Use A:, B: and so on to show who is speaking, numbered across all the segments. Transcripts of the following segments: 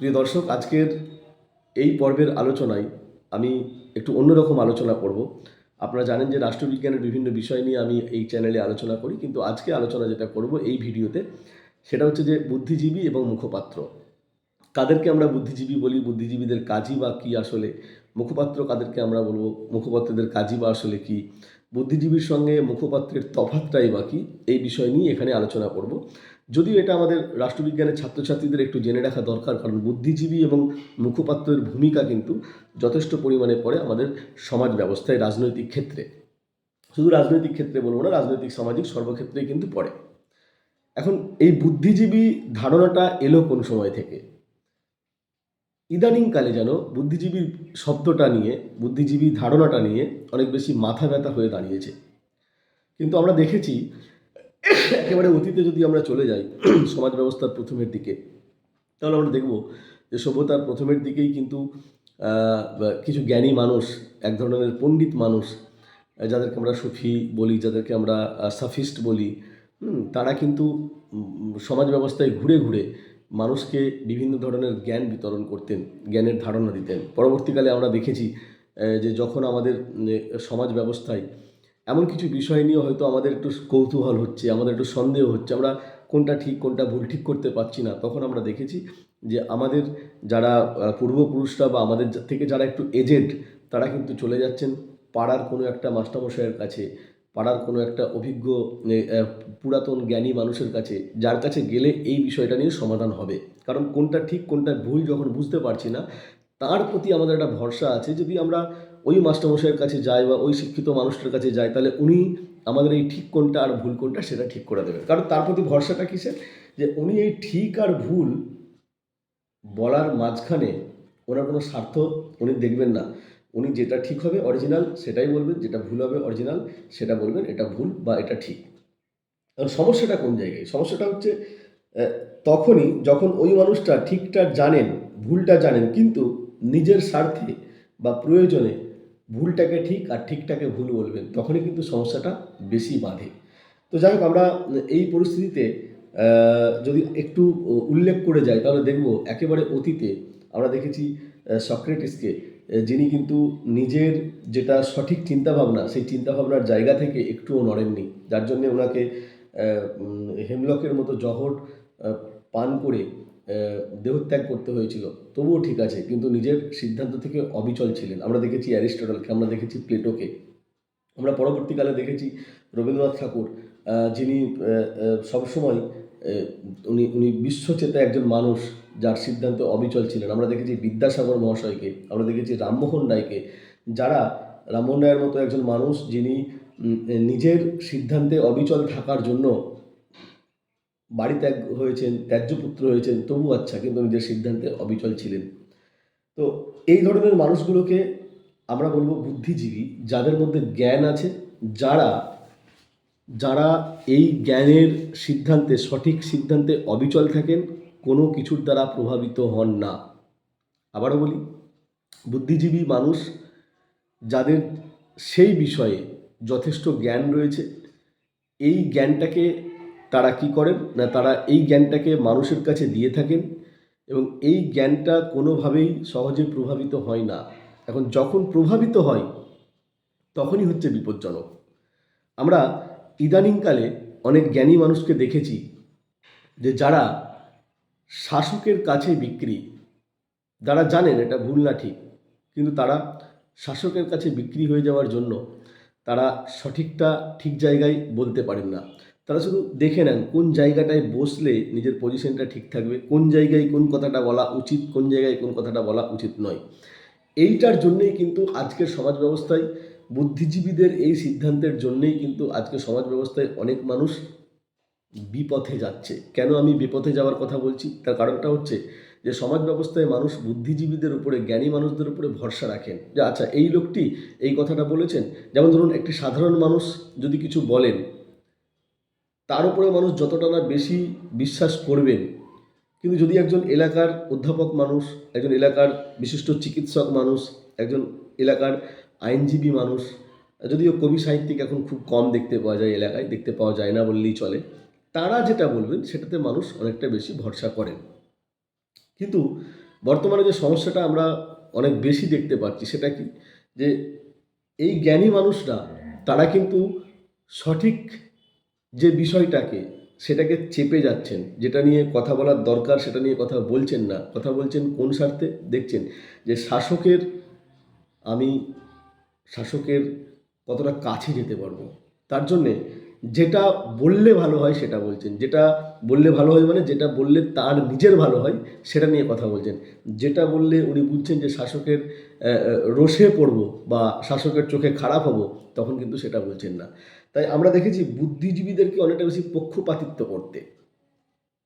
A: প্রিয় দর্শক, আজকের এই পর্বের আলোচনায় আমি একটু অন্যরকম আলোচনা করব। আপনারা জানেন যে রাষ্ট্রবিজ্ঞানের বিভিন্ন বিষয় নিয়ে আমি এই চ্যানেলে আলোচনা করি, কিন্তু আজকে আলোচনা যেটা করব এই ভিডিওতে, সেটা হচ্ছে যে বুদ্ধিজীবী এবং মুখপাত্র। কাদেরকে আমরা বুদ্ধিজীবী বলি, বুদ্ধিজীবীদের কাজই বা কী আসলে, মুখপাত্র কাদেরকে আমরা বলব, মুখপাত্রদের কাজই বা আসলে কী, বুদ্ধিজীবীর সঙ্গে মুখপাত্রের তফাতটাই বা কী, এই বিষয় নিয়ে এখানে আলোচনা করব। যদিও এটা আমাদের রাষ্ট্রবিজ্ঞানের ছাত্রছাত্রীদের একটু জেনে রাখা দরকার, কারণ বুদ্ধিজীবী এবং মুখপাত্রের ভূমিকা কিন্তু যথেষ্ট পরিমাণে পড়ে আমাদের সমাজ ব্যবস্থায় রাজনৈতিক ক্ষেত্রে। শুধু রাজনৈতিক ক্ষেত্রে বলব না, রাজনৈতিক, সামাজিক সর্বক্ষেত্রেই কিন্তু পড়ে। এখন এই বুদ্ধিজীবী ধারণাটা এলো কোন সময় থেকে? ইদানিংকালে যেন বুদ্ধিজীবী শব্দটা নিয়ে, বুদ্ধিজীবী ধারণাটা নিয়ে অনেক বেশি মাথা ব্যথা হয়ে দাঁড়িয়েছে। কিন্তু আমরা দেখেছি একেবারে অতীতে যদি আমরা চলে যাই, সমাজ ব্যবস্থার প্রথমের দিকে, তাহলে আমরা দেখব যে সভ্যতার প্রথমের দিকেই কিন্তু কিছু জ্ঞানী মানুষ, এক ধরনের পণ্ডিত মানুষ, যাদেরকে আমরা সুফি বলি, যাদেরকে আমরা সাফিস্ট বলি তারা কিন্তু সমাজ ব্যবস্থায় ঘুরে ঘুরে মানুষকে বিভিন্ন ধরনের জ্ঞান বিতরণ করতেন, জ্ঞানের ধারণা দিতেন। পরবর্তীকালে আমরা দেখেছি যে যখন আমাদের সমাজ ব্যবস্থায় এমন কিছু বিষয় নিয়ে হয়তো আমাদের একটু কৌতূহল হচ্ছে, আমাদের একটু সন্দেহ হচ্ছে, আমরা কোনটা ঠিক, কোনটা ভুল ঠিক করতে পারছি না। তখন আমরা দেখেছি যে আমাদের যারা পূর্বপুরুষরা বা আমাদের থেকে যারা একটু এজেড তারা কিন্তু চলে যাচ্ছেন পাড়ার কোনো একটা মাস্টারমশাইয়ের কাছে, পাড়ার কোনো একটা অভিজ্ঞ পুরাতন জ্ঞানী মানুষের কাছে, যার কাছে গেলে এই বিষয়টা নিয়ে সমাধান হবে। কারণ কোনটা ঠিক, কোনটা ভুল যখন বুঝতে পারছি না, তার প্রতি আমাদের একটা ভরসা আছে। যদি আমরা ওই মাস্টারমশাইয়ের কাছে যাই বা ওই শিক্ষিত মানুষটার কাছে যাই তাহলে উনি আমাদের এই ঠিক কোনটা আর ভুল কোনটা সেটা ঠিক করে দেবেন। কারণ তার প্রতি ভরসাটা কিসের? যে উনি এই ঠিক আর ভুল বলার মাঝখানে ওনার কোনো স্বার্থ উনি দেখবেন না। উনি যেটা ঠিক হবে অরিজিনাল সেটাই বলবেন, যেটা ভুল হবে অরিজিনাল সেটা বলবেন, এটা ভুল বা এটা ঠিক। এখন সমস্যাটা কোন জায়গায়? সমস্যাটা হচ্ছে তখনই যখন ওই মানুষটা ঠিকটা জানেন, ভুলটা জানেন, কিন্তু নিজের স্বার্থে বা প্রয়োজনে ভুলটাকে ঠিক আর ঠিকটাকে ভুল বলবেন, তখনই কিন্তু সমস্যাটা বেশি বাঁধে। তো যাই হোক, আমরা এই পরিস্থিতিতে যদি একটু উল্লেখ করে যাই, তাহলে দেখব একেবারে অতীতে আমরা দেখেছি সক্রেটিসকে যিনি কিন্তু নিজের যেটা সঠিক চিন্তাভাবনা, সেই চিন্তাভাবনার জায়গা থেকে একটুও নড়েননি। যার জন্যে ওনাকে হেমলকের মতো জহর পান করে দেহত্যাগ করতে হয়েছিল। তবুও ঠিক আছে, কিন্তু নিজের সিদ্ধান্ত থেকে অবিচল ছিলেন। আমরা দেখেছি অ্যারিস্টটলকে, আমরা দেখেছি প্লেটোকে। আমরা পরবর্তীকালে দেখেছি রবীন্দ্রনাথ ঠাকুর যিনি সবসময় উনি উনি বিশ্বচেতা একজন মানুষ, যার সিদ্ধান্তে অবিচল ছিলেন। আমরা দেখেছি বিদ্যাসাগর মহাশয়কে, আমরা দেখেছি রামমোহন রায়কে, যারা রামমোহন রায়ের মতো একজন মানুষ যিনি নিজের সিদ্ধান্তে অবিচল থাকার জন্য বাড়ি ত্যাগ হয়েছেন ত্যায্যপুত্র হয়েছেন, তবু আচ্ছা কিন্তু নিজের সিদ্ধান্তে অবিচল ছিলেন। তো এই ধরনের মানুষগুলোকে আমরা বলব বুদ্ধিজীবী, যাদের মধ্যে জ্ঞান আছে, যারা যারা এই জ্ঞানের সিদ্ধান্তে, সঠিক সিদ্ধান্তে অবিচল থাকেন, কোনো কিছুর দ্বারা প্রভাবিত হন না। আবারও বলি, বুদ্ধিজীবী মানুষ যাদের সেই বিষয়ে যথেষ্ট জ্ঞান রয়েছে, এই জ্ঞানটাকে তারা কি করেন? না, তারা এই জ্ঞানটাকে মানুষের কাছে দিয়ে থাকেন এবং এই জ্ঞানটা কোনোভাবেই সহজে প্রভাবিত হয় না। এখন যখন প্রভাবিত হয়, তখনই হচ্ছে বিপজ্জনক। আমরা ইদানিংকালে অনেক জ্ঞানী মানুষকে দেখেছি যে যারা শাসকের কাছে বিক্রি, যারা জানেন এটা ভুল না ঠিক, কিন্তু তারা শাসকের কাছে বিক্রি হয়ে যাওয়ার জন্য তারা সঠিকটা ঠিক জায়গায় বলতে পারেন না। তারা শুধু দেখে নেন কোন জায়গাটায় বসলে নিজের পজিশনটা ঠিক থাকবে, কোন জায়গায় কোন কথাটা বলা উচিত, কোন জায়গায় কোন কথাটা বলা উচিত নয়। এইটার জন্যেই কিন্তু আজকের সমাজ ব্যবস্থায়, বুদ্ধিজীবীদের এই সিদ্ধান্তের জন্যেই কিন্তু আজকে সমাজ ব্যবস্থায় অনেক মানুষ বিপথে যাচ্ছে। কেন আমি বিপথে যাওয়ার কথা বলছি? তার কারণটা হচ্ছে যে সমাজ ব্যবস্থায় মানুষ বুদ্ধিজীবীদের উপরে, জ্ঞানী মানুষদের উপরে ভরসা রাখেন। যে আচ্ছা এই লোকটি এই কথাটা বলেছেন। যেমন ধরুন একটি সাধারণ মানুষ যদি কিছু বলেন তার উপরে মানুষ যতটা না বেশি বিশ্বাস করবেন। কিন্তু যদি একজন এলাকার অধ্যাপক মানুষ, একজন এলাকার বিশিষ্ট চিকিৎসক মানুষ, একজন এলাকার আইনজীবী মানুষ, যদিও কবি সাহিত্যিক এখন খুব কম দেখতে পাওয়া যায় এলাকায়, দেখতে পাওয়া যায় না বললেই চলে, তারা যেটা বলবেন সেটাতে মানুষ অনেকটা বেশি ভরসা করেন। কিন্তু বর্তমানে যে সমস্যাটা আমরা অনেক বেশি দেখতে পাচ্ছি সেটা কি? যে এই জ্ঞানী মানুষরা, তারা কিন্তু সঠিক যে বিষয়টাকে সেটাকে চেপে যাচ্ছেন, যেটা নিয়ে কথা বলার দরকার, সেটা নিয়ে কথা বলছেন না। কথা বলছেন কোন স্বার্থে? দেখছেন যে শাসকের, আমি শাসকের কতটা কাছে যেতে পারব? তার জন্যে যেটা বললে ভালো হয় সেটা বলছেন। যেটা বললে ভালো হয় মানে যেটা বললে তার নিজের ভালো হয় সেটা নিয়ে কথা বলছেন। যেটা বললে উনি বুঝছেন যে শাসকের রোষে পড়ব বা শাসকের চোখে খারাপ হব, তখন কিন্তু সেটা বলছেন না। তাই আমরা দেখেছি বুদ্ধিজীবীদেরকে অনেকটা বেশি পক্ষপাতিত্ব করতে।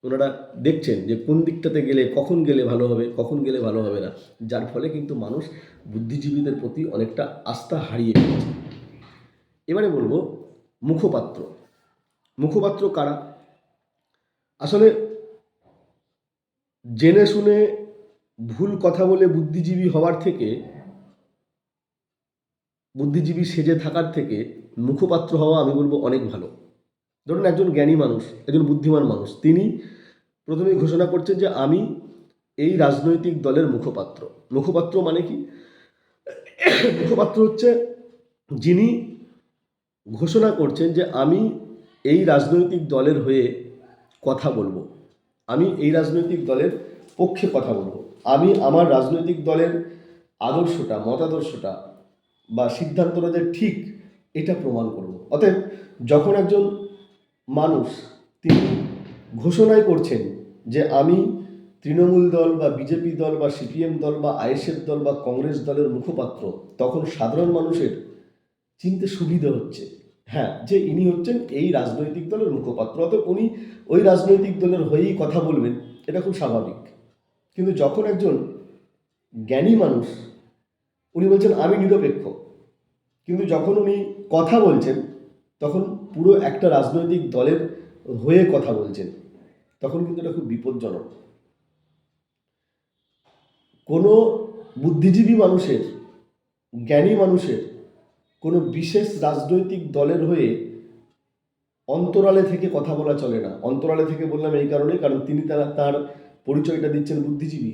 A: ওনারা দেখছেন যে কোন দিকটাতে গেলে কখন গেলে ভালো হবে, কখন গেলে ভালো হবে না। যার ফলে কিন্তু মানুষ বুদ্ধিজীবীদের প্রতি অনেকটা আস্থা হারিয়ে ফেলেছে। এবারে বলব মুখপাত্র। মুখপাত্র কারা? আসলে জেনে শুনে ভুল কথা বলে বুদ্ধিজীবী হওয়ার থেকে বুদ্ধিজীবী সেজে থাকার থেকে মুখপাত্র হওয়া আমি বলব অনেক ভালো। ধরুন একজন জ্ঞানী মানুষ, একজন বুদ্ধিমান মানুষ, তিনি প্রথমেই ঘোষণা করছেন যে আমি এই রাজনৈতিক দলের মুখপাত্র। মুখপাত্র মানে কি? মুখপাত্র হচ্ছে যিনি ঘোষণা করছেন যে আমি এই রাজনৈতিক দলের হয়ে কথা বলব। আমি এই রাজনৈতিক দলের পক্ষে কথা বলব। আমি আমার রাজনৈতিক দলের আদর্শটা, মতাদর্শটা বা সিদ্ধান্তটা যে ঠিক, এটা প্রমাণ করব। অতএব যখন একজন মানুষ তিনি ঘোষণাই করছেন যে আমি তৃণমূল দল বা বিজেপি দল বা সিপিএম দল বা আইএসএফ দল বা কংগ্রেস দলের মুখপাত্র, তখন সাধারণ মানুষের চিনতে সুবিধা হচ্ছে। হ্যাঁ যে ইনি হচ্ছেন এই রাজনৈতিক দলের মুখপাত্র, অতএব উনি ওই রাজনৈতিক দলের হয়েই কথা বলবেন, এটা খুব স্বাভাবিক। কিন্তু যখন একজন জ্ঞানী মানুষ, উনি বলছেন, আমি নিরপেক্ষ। কিন্তু যখন উনি কথা বলছেন, তখন পুরো একটা রাজনৈতিক দলের হয়ে কথা বলছেন। তখন কিন্তু এটা খুব বিপজ্জনক। কোনো বুদ্ধিজীবী মানুষের, জ্ঞানী মানুষের, কোনো বিশেষ রাজনৈতিক দলের হয়ে অন্তরালে থেকে কথা বলা চলে না। অন্তরালে থেকে বললাম এই কারণে কারণ তিনি তারা, তার পরিচয়টা দিচ্ছেন বুদ্ধিজীবী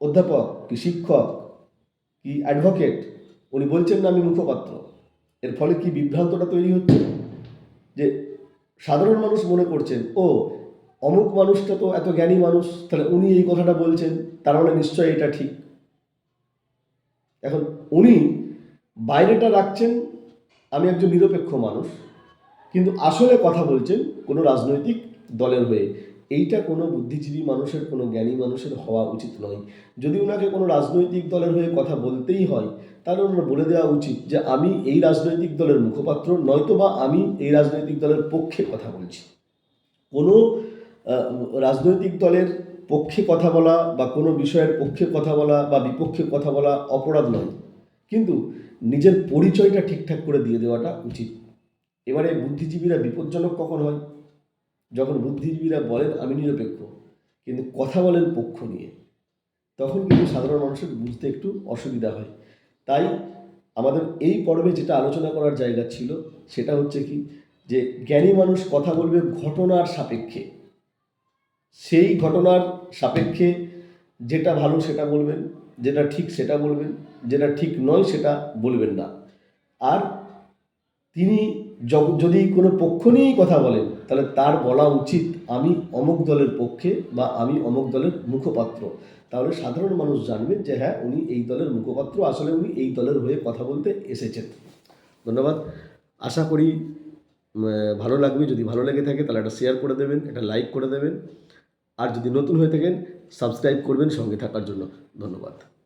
A: অধ্যাপক কি, শিক্ষক কি অ্যাডভোকেট উনি বলছেন না আমি মুখপাত্র। এর ফলে কি বিভ্রান্তটা তৈরি হচ্ছে? যে সাধারণ মানুষ মনে করছেন, ও, অমুক মানুষটা তো এত জ্ঞানী মানুষ, তাহলে উনি এই কথাটা বলছেন, তার মানে নিশ্চয়ই এটা ঠিক। এখন উনি বাইরেটা রাখছেন, আমি একজন নিরপেক্ষ মানুষ, কিন্তু আসলে কথা বলছেন কোনো রাজনৈতিক দলের হয়ে। এইটা কোনো বুদ্ধিজীবী মানুষের, কোনো জ্ঞানী মানুষের হওয়া উচিত নয়। যদি ওনাকে কোনো রাজনৈতিক দলের হয়ে কথা বলতেই হয়, তাহলে ওনার বলে দেওয়া উচিত যে, আমি এই রাজনৈতিক দলের মুখপাত্র নয়তো বা আমি এই রাজনৈতিক দলের পক্ষে কথা বলছি। কোনো রাজনৈতিক দলের পক্ষে কথা বলা বা কোনো বিষয়ের পক্ষে কথা বলা বা বিপক্ষে কথা বলা অপরাধ নয়। কিন্তু নিজের পরিচয়টা ঠিকঠাক করে দিয়ে দেওয়াটা উচিত। এবারে বুদ্ধিজীবীরা বিপজ্জনক কখন হয়? যখন বুদ্ধিজীবীরা বলেন, আমি নিরপেক্ষ, কিন্তু কথা বলেন পক্ষ নিয়ে, তখন কিন্তু সাধারণ মানুষের বুঝতে একটু অসুবিধা হয়। তাই আমাদের এই পর্বে যেটা আলোচনা করার জায়গা ছিল, সেটা হচ্ছে কি, যে জ্ঞানী মানুষ কথা বলবে ঘটনার সাপেক্ষে। সেই ঘটনার সাপেক্ষে যেটা ভালো সেটা বলবেন, যেটা ঠিক সেটা বলবেন, যেটা ঠিক নয় সেটা বলবেন না। আর তিনি যদি কোনো পক্ষ নিয়েই কথা বলেন তাহলে তার বলা উচিত, আমি অমুক দলের পক্ষে বা আমি অমুক দলের মুখপাত্র। তাহলে সাধারণ মানুষ জানবেন যে হ্যাঁ উনি এই দলের মুখপাত্র, আসলে উনি এই দলের হয়ে কথা বলতে এসেছেন। ধন্যবাদ। আশা করি ভালো লাগবে। যদি ভালো লেগে থাকে, তাহলে একটা শেয়ার করে দেবেন, একটা লাইক করে দেবেন। আর যদি নতুন হয়ে থাকেন সাবস্ক্রাইব করবেন সঙ্গে থাকার জন্য। ধন্যবাদ।